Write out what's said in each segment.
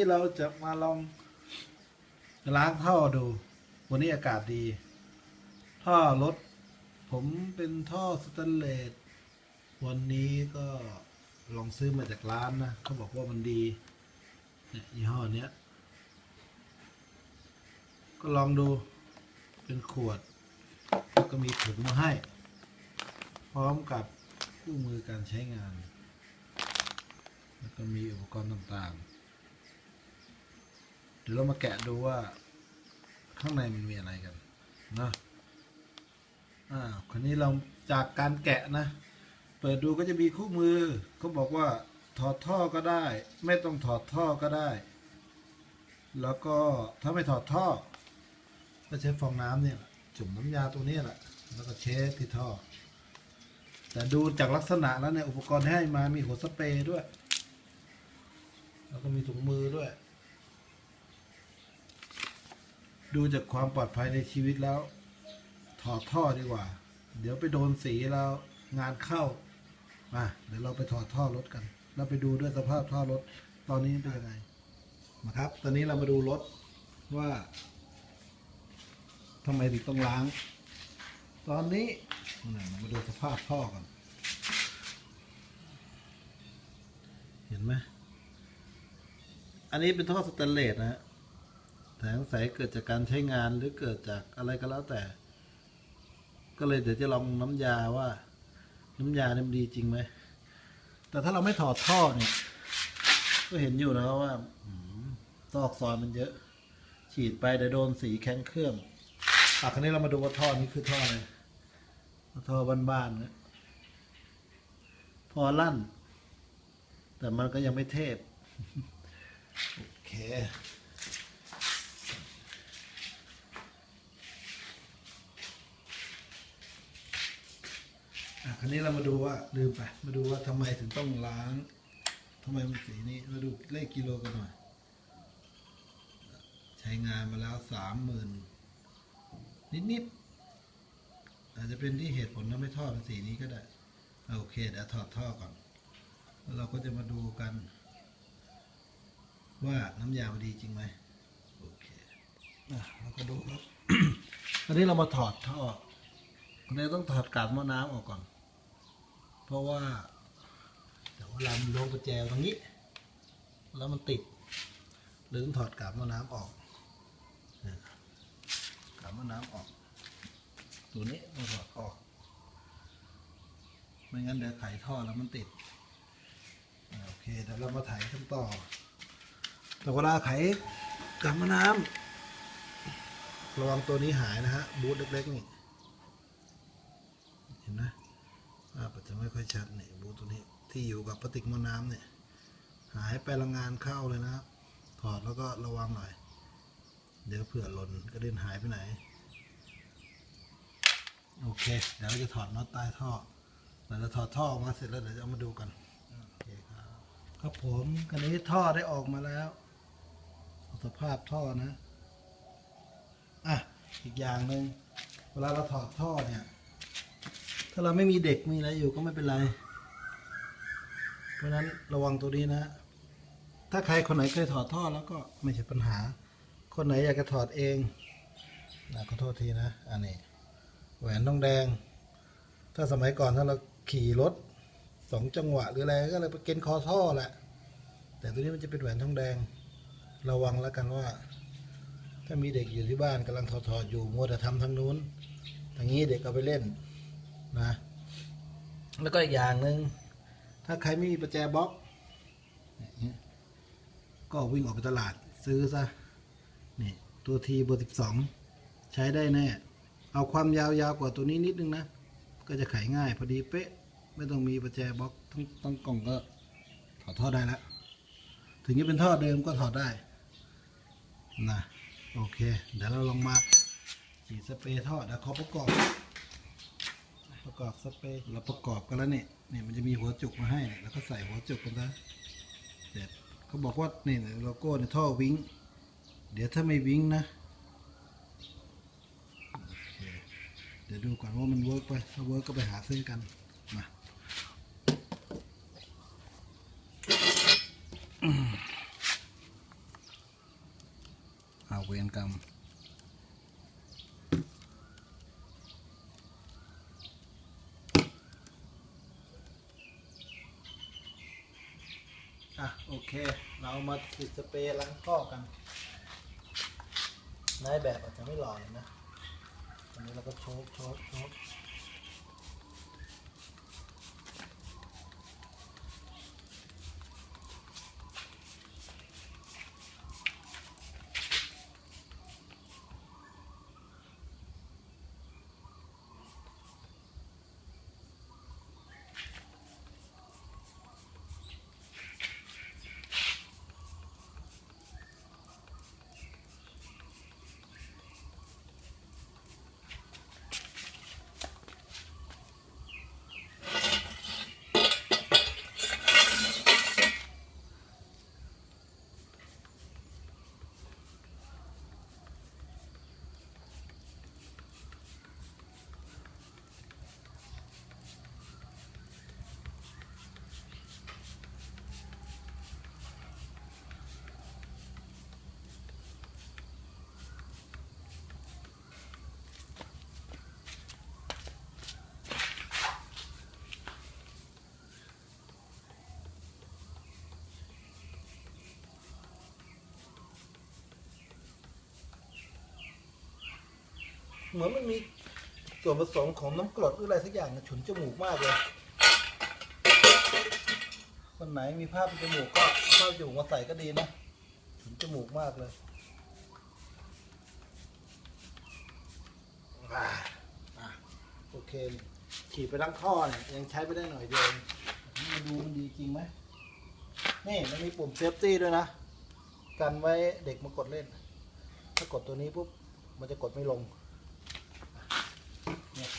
นี้เราจะมาลองล้างท่อดู วันนี้อากาศดี ท่อรถผมเป็นท่อสแตนเลส วันนี้ก็ลองซื้อมาจากร้านนะเขาบอกว่ามันดีเนี่ยยี่ห้อเนี้ย ก็ลองดูเป็นขวด ก็มีถุงมาให้ พร้อมกับคู่มือการใช้งาน แล้วก็มีอุปกรณ์ต่างๆ ดี๋ยวเรามาแกะดูว่า ข้างในมันมีอะไรกันนะอ่าคราวนี้เราจากการแกะนะ เปิดดูก็จะมีคู่มือเขาบอกว่าถอดท่อก็ได้ ไม่ต้องถอดท่อก็ได้ แล้วก็ถ้าไม่ถอดท่อ ก็ใช้ฟองน้ำเนี่ยจุ่มน้ำยาตัวนี้แหละแล้วก็เช็ดที่ท่อ แต่ดูจากลักษณะแล้วเนี่ยอุปกรณ์ให้มามีหัวสเปรย์ด้วย แล้วก็มีถุงมือด้วย ดูจากความปลอดภัยในชีวิตแล้ว ถอดท่อดีกว่า เดี๋ยวไปโดนสีแล้วงานเข้ามาเดี๋ยวเราไปถอดท่อรถกันแล้วไปดูด้วยสภาพท่อรถตอนนี้เป็นยังไงมาครับ ตอนนี้เรามาดูรถว่าทำไมถึงต้องล้าง ตอนนี้นมาดูสภาพท่อกันเห็นไหมอันนี้เป็นท่อสแตนเลสนะฮะ แต่สงสัยเกิดจากการใช้งานหรือเกิดจากอะไรก็แล้วแต่ ก็เลยเดี๋ยวจะลองน้ำยาว่า น้ำยาเนี่ยมันดีจริงไหมแต่ถ้าเราไม่ถอดท่อเนี่ย ก็เห็นอยู่นะครับว่าซอกซอนมันเยอะ ฉีดไปเดี๋ยวโดนสีแข็งเครื่องอะคราวนี้เรามาดูว่าท่อนี้คือท่ออะไรท่อบ้านๆนะพอลั่น แต่มันก็ยังไม่เทพ โอเค อะคราวนี้เรามาดูว่าลืมไป มาดูว่าทำไมถึงต้องล้างทำไมมันสีนี้ มาดูเลขกิโลกันหน่อย ใช้งานมาแล้วสามหมื่นนิดๆ อาจจะเป็นที่เหตุผลทำให้ท่อเป็นสีนี้ก็ได้อะโอเคเดี๋ยวถอดท่อก่อน แล้วเราก็จะมาดูกัน ว่าน้ำยามันดีจริงไหมโอเคอะเราก็ดูครับ อันนี้เรามาถอดท่อ คนนี้ต้องถอดกาดหม้อน้ำออกก่อน เพราะว่าเดี๋ยวเวลามันลงประแจตรงนี้ แล้วมันติดหรือต้องถอดกาบหม้อน้ำออกกาบหม้อน้ำออก ตัวนี้ต้องถอดออก ไม่งั้นเดี๋ยวไขท่อแล้วมันติดโอเคเดี๋ยวเรามาไถกันต่อ แต่เวลาไขกาบหม้อน้ำระวังตัวนี้หายนะฮะ บูทเล็กๆนี่ ห็นไหมภาพอาจจะไม่ค่อยชัดนี่บูตัวนี้ที่อยู่กับปฏิกม้อน้ำเนี่ย หายไปละงงานเข้าเลยนะครับ ถอดแล้วก็ระวังหน่อย เดี๋ยวเผื่อหล่นกระเด็นหายไปไหน โอเค เดี๋ยวเราจะถอดน็อตใต้ท่อเดี๋ยวเราถอดท่อออกมาเสร็จแล้วเดี๋ยวจะเอามาดูกันโอเคครับครับผมคันนี้ท่อได้ออกมาแล้ว สภาพท่อนะ อะ อีกอย่างหนึ่งเวลาเราถอดท่อเนี่ย ถ้าเราไม่มีเด็กมีอะไรอยู่ก็ไม่เป็นไร เพราะฉะนั้นระวังตัวนี้นะ ถ้าใครคนไหนเคยถอดท่อแล้วก็ไม่ใช่ปัญหา คนไหนอยากจะถอดเองนะขอโทษทีนะ อันนี้ แหวนทองแดง ถ้าสมัยก่อนถ้าเราขี่รถสองจังหวะหรืออะไรก็เลยไปเกณฑ์คอท่อแหละ แต่ตัวนี้มันจะเป็นแหวนทองแดง ระวังแล้วกันว่า ถ้ามีเด็กอยู่ที่บ้านกำลังถอดถอดๆอยู่มัวแต่ทำทางนู้นทางนี้เด็กเอาไปเล่น นะ แล้วก็อีกอย่างหนึ่งถ้าใครไม่มีประแจบล็อก ก็วิ่งออกไปตลาดซื้อซะนี่ตัวทีเบอร์สิบสองใช้ได้แน่ เอาความยาวยาวกว่าตัวนี้นิดนึงนะ ก็จะไขง่ายพอดีเป๊ะ ไม่ต้องมีประแจบล็อกทั้งทั้งกล่องก็ถอดท่อได้แล้วถึงจะเป็นท่อเดิมก็ถอดได้นะโอเค เดี๋ยวเราลองมาฉีดสเปรย์ท่อเดี๋ยวขอประกอบ ประกอบสเปรย์เราประกอบกันแล้วเนี่ยเนี่ยมันจะมีหัวจุกมาให้เนี่ยแล้วก็ใส่หัวจุกกันซะเสร็จเขาบอกว่าเนี่ยโลโก้เนี่ยท่อวิ้งเดี๋ยวถ้าไม่วิ้งนะเดี๋ยวดูก่อนว่ามันเวิร์กไปถ้าเวิร์กก็ไปหาซื้อกันมาเอาเวรกรรม โอเค เรามาติดสเปรย์ล้างท่อกันนายแบบอาจจะไม่หล่อเลยนะอันนี้เราก็โชกโชกโชก เหมือนมันมีส่วนผสมของน้ำกรดหรืออะไรสักอย่างนะฉุนจมูกมากเลย คนไหนมีภาพเป็นจมูกก็เอาภาพจมูกมาใส่ก็ดีนะ ฉุนจมูกมากเลยอ่าอะโอเคฉีดไปทั้งท่อเนี่ยยังใช้ไปได้หน่อยเดียวเองมาดูมันดีจริงไหมนี่มันมีปุ่มเซฟตี้ด้วยนะ กันไว้เด็กมากดเล่น ถ้ากดตัวนี้ปุ๊บมันจะกดไม่ลง เนี่ย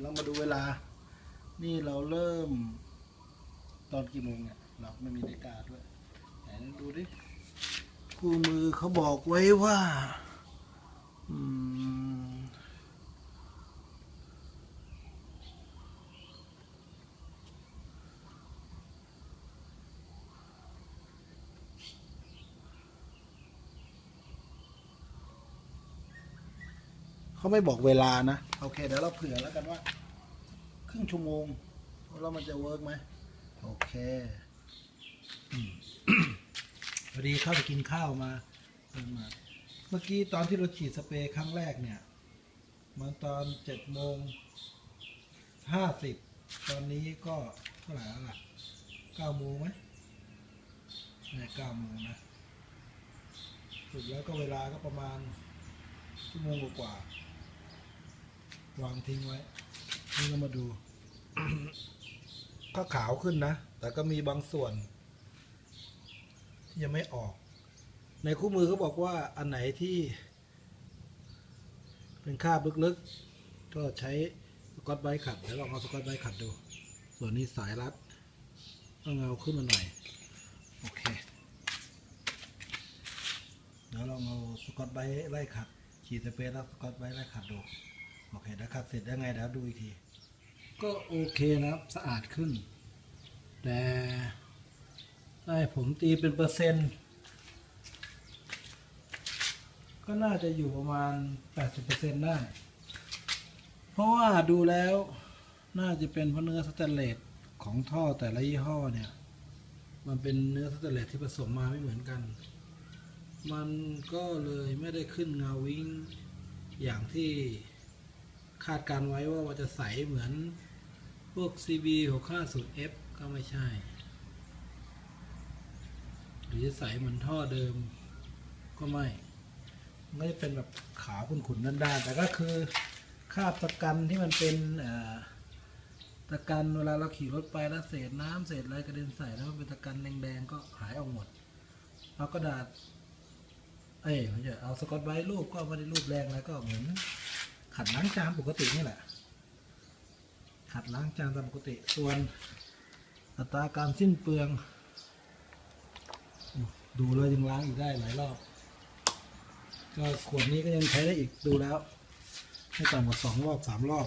เรามาดูเวลา นี่เราเริ่ม ตอนกี่โมงเนี่ยเราไม่มีนาฬิกาด้วยไหนดูดิ คู่มือเขาบอกไว้ว่า อืม ไม่บอกเวลานะ โอเค เดี๋ยวเราเผื่อแล้วกันว่า ครึ่งชั่วโมงแล้วมันจะเวิร์กไหมโอเคอืมพอดีเข้าไปกินข้าวมาเดินมา เมื่อกี้ตอนที่เราฉีดสเปรย์ครั้งแรกเนี่ยมันตอนเจ็ดโมงห้าสิบตอนนี้ก็เท่าไหร่แล้วล่ะเก้าโมงไหมเนี่ยเก้าโมงนะสุดแล้วก็เวลาก็ประมาณชั่วโมงกว่าๆ วางทิ้งไว้ นี่เรามาดู ก็ขาวขึ้นนะ แต่ก็มีบางส่วน ที่ยังไม่ออก ในคู่มือเขาบอกว่าอันไหนที่ เป็นคราบลึกๆ ก็ใช้สกอตไบขัดเดี๋ยวลองเอาสกอตไบขัดดู ส่วนนี้สายรัดต้องเอาขึ้นมาหน่อย โอเค เดี๋ยวลองเอาสกอตไบไล่ขัดขีดสเปรย์แล้วสกอตไบไล่ขัดดู โอเคเดี๋ยวขัดเสร็จยังไงเดี๋ยวดูอีกที ก็โอเคนะครับสะอาดขึ้น แต่ได้ผมตีเป็นเปอร์เซ็นต์ ก็น่าจะอยู่ประมาณ 80%ได้ เพราะว่าดูแล้วน่าจะเป็นเพราะเนื้อสแตนเลสของท่อแต่ละยี่ห้อเนี่ย มันเป็นเนื้อสแตนเลสที่ผสมมาไม่เหมือนกัน มันก็เลยไม่ได้ขึ้นเงาวิ้งอย่างที่ คาดการไว้ว่ามันจะใสเหมือนพวก CB 650F ก็ไม่ใช่ หรือจะใสเหมือนท่อเดิมก็ไม่มันก็จะเป็นแบบขาวขุ่นๆด้านๆแต่ก็คือคราบตะกันที่มันเป็นตะกันเวลาเราขี่รถไปแล้วเศษน้ำเศษอะไรกระเด็นใส่แล้วมันเป็นตะกันแดงๆก็หายออกหมด เอากระดาษ เอ้ยม่ใช่เอาสกอตไบรท์รูปก็ไม่ได้รูปแรงแล้วก็เหมือน ขัดล้างจานปกตินี่แหละ ขัดล้างจานตามปกติ ส่วนอัตราการสิ้นเปลือง ดูแล้วยังล้างอีกได้หลายรอบ ก็ขวดนี้ก็ยังใช้ได้อีกดูแล้ว ไม่ต่ำกว่าสองรอบสามรอบ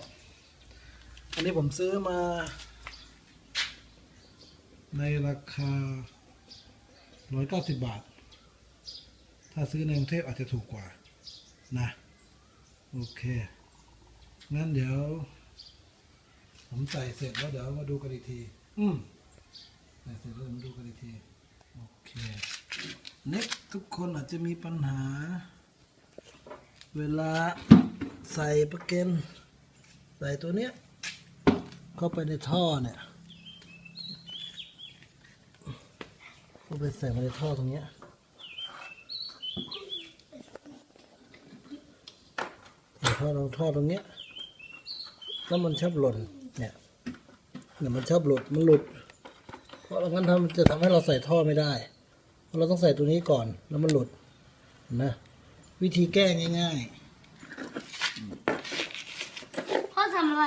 อันนี้ผมซื้อมา ในราคาร้อยเก้าสิบบาท ถ้าซื้อในกรุงเทพอาจจะถูกกว่านะ โอเค งั้นเดี๋ยว ผมใส่เสร็จแล้วเดี๋ยวมาดูกันอีกที อืมใส่เสร็จแล้วมาดูกันอีกที โอเค เน็กทุกคนอาจจะมีปัญหา เวลาใส่ประเกันใส่ตัวเนี้ย เข้าไปในท่อเนี่ย เข้าไปใส่มาในท่อตรงเนี้ย ท่อตรงท่อตรงเนี้ยแล้วมันชอบหล่นเนี่ยเนี่ยมันชอบหลุดมันหลุด เพราะงั้นทำจะทำให้เราใส่ท่อไม่ได้เพราะเราต้องใส่ตัวนี้ก่อนแล้วมันหลุดเห็นะวิธีแก้ง่ายพ่อทำอะไร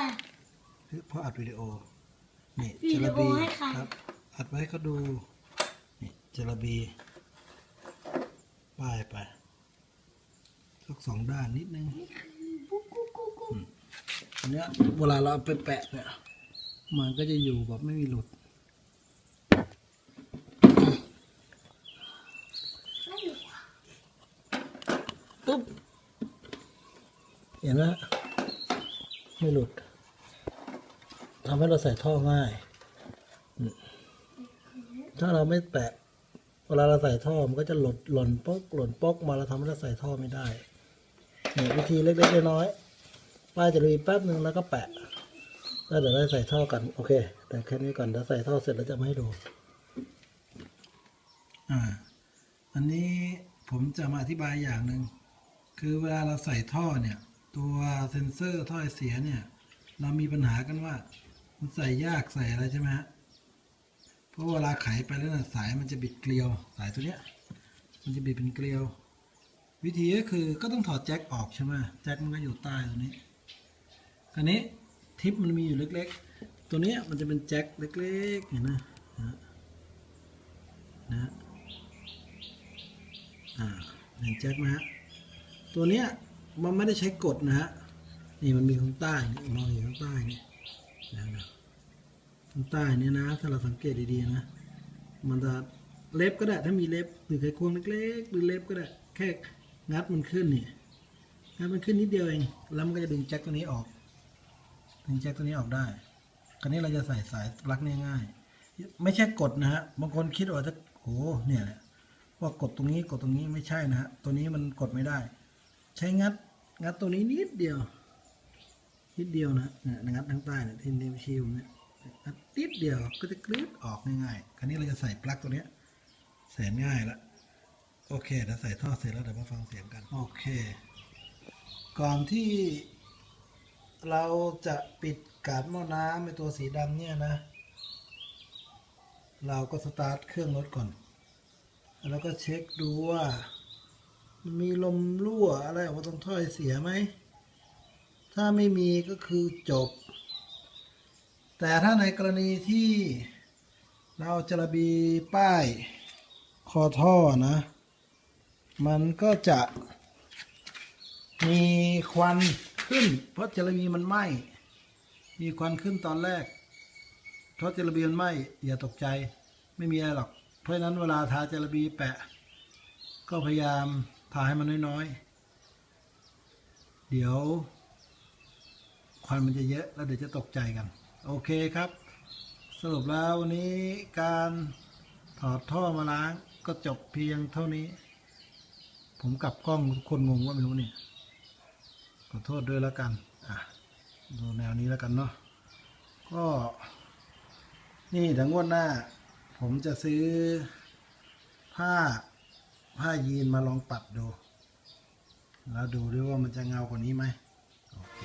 ๆเพราะอัดวิดีโอนี่วิดีจโอระบีให้ใครครับอัดไว้ให้เขาดูนี่จระบีป้ายไปสักสองด้านนิดนึงกุ๊กกุ๊กกุ๊กกุ๊ก อันเนี้ยเวลาเราเอาไปแปะเนี่ยมันก็จะอยู่แบบไม่มีหลุดปุ๊บเห็นไหมไม่หลุดทำให้เราใส่ท่อง่าย ถ้าเราไม่แปะ เวลาเราใส่ท่อมันก็จะหล่นหล่นป๊อกหล่นป๊อกมาเราทำให้เราใส่ท่อไม่ได้เนี่ยวิธีเล็กๆน้อยๆ ป้ายจะรีแป๊บหนึ่งแล้วก็แปะแล้วเดี๋ยวเราใส่ท่อกันโอเค แต่แค่นี้ก่อนเดี๋ยวใส่ท่อเสร็จแล้วจะมาให้ดู อ่า อันนี้ผมจะมาอธิบายอย่างหนึ่งคือเวลาเราใส่ท่อเนี่ย ตัวเซ็นเซอร์ท่อไอเสียเนี่ย เรามีปัญหากันว่า มันใส่ยากใส่อะไรใช่ไหมฮะเพราะเวลาไขไปแล้วนะสายมันจะบิดเกลียว สายตัวเนี้ย มันจะบิดเป็นเกลียว วิธีก็คือก็ต้องถอดแจ็คออกใช่ไหมแจ็คมันก็อยู่ใต้ตัวนี้ คราวนี้ทิปมันมีอยู่เล็กๆ ตัวนี้มันจะเป็นแจ็คเล็กๆเห็นไหมนะนะอ่าเห็นแจ็คไหมฮะตัวเนี้ยมันไม่ได้ใช้กดนะฮะนี่มันมีข้างใต้นี่มองเห็นข้างใต้นี่นะนะข้างใต้เนี่ยนะ ถ้าเราสังเกตดีๆนะ มันจะเล็บก็ได้ถ้ามีเล็บหรือไขควงเล็กๆหรือเล็บก็ได้แค่งัดมันขึ้นนี่งัดมันขึ้นนิดเดียวเองแล้วมันก็จะดึงแจ็คตัวนี้ออก ดึงแจ็คตัวนี้ออกได้ คราวนี้เราจะใส่สายปลั๊กเนี่ยง่ายไม่ใช่กดนะฮะ บางคนคิดว่าจะโหเนี่ยแหละว่ากดตรงนี้กดตรงนี้ไม่ใช่นะฮะ ตัวนี้มันกดไม่ได้ ใช้งัดงัดตัวนี้นิดเดียว นิดเดียวนะเนี่ยงัดทางใต้เนี่ยที่นิ้วชี้ผมเนี่ยงัดนิดเดียวก็จะกรีดออกง่ายๆ คราวนี้เราจะใส่ปลั๊กตัวเนี้ยใส่ง่ายละโอเคเดี๋ยวใส่ท่อเสร็จแล้วเดี๋ยวมาฟังเสียงกัน โอเค ก่อนที่ เราจะปิดกาดหม้อน้ำในตัวสีดำเนี่ยนะ เราก็สตาร์ทเครื่องรถก่อน แล้วก็เช็คดูว่า มีลมรั่วอะไรออกมาตรงถ้อยเสียไหม ถ้าไม่มีก็คือจบ แต่ถ้าในกรณีที่เราจะระบีป้ายคอท่อนะ มันก็จะมีควัน ขึ้น เพราะเจระบีมันไหม้มีควันขึ้นตอนแรก เพราะเจระบีมันไหม้อย่าตกใจ ไม่มีอะไรหรอก เพราะฉะนั้นเวลาทาเจระบีแปะ ก็พยายามทาให้มันน้อยๆ เดี๋ยว ควันมันจะเยอะแล้วเดี๋ยวจะตกใจกัน โอเคครับ สรุปแล้ววันนี้การถอดท่อมาล้างก็จบเพียงเท่านี้ ผมกลับกล้องคนงงว่าไม่รู้เนี่ย ขอโทษด้วยแล้วกัน อะ ดูแนวนี้แล้วกันเนาะ ก็ นี่ถึงงวดหน้า ผมจะซื้อ ผ้า ผ้ายีนมาลองปัดดู แล้วดูด้วยว่ามันจะเงากว่านี้ไหมโอเค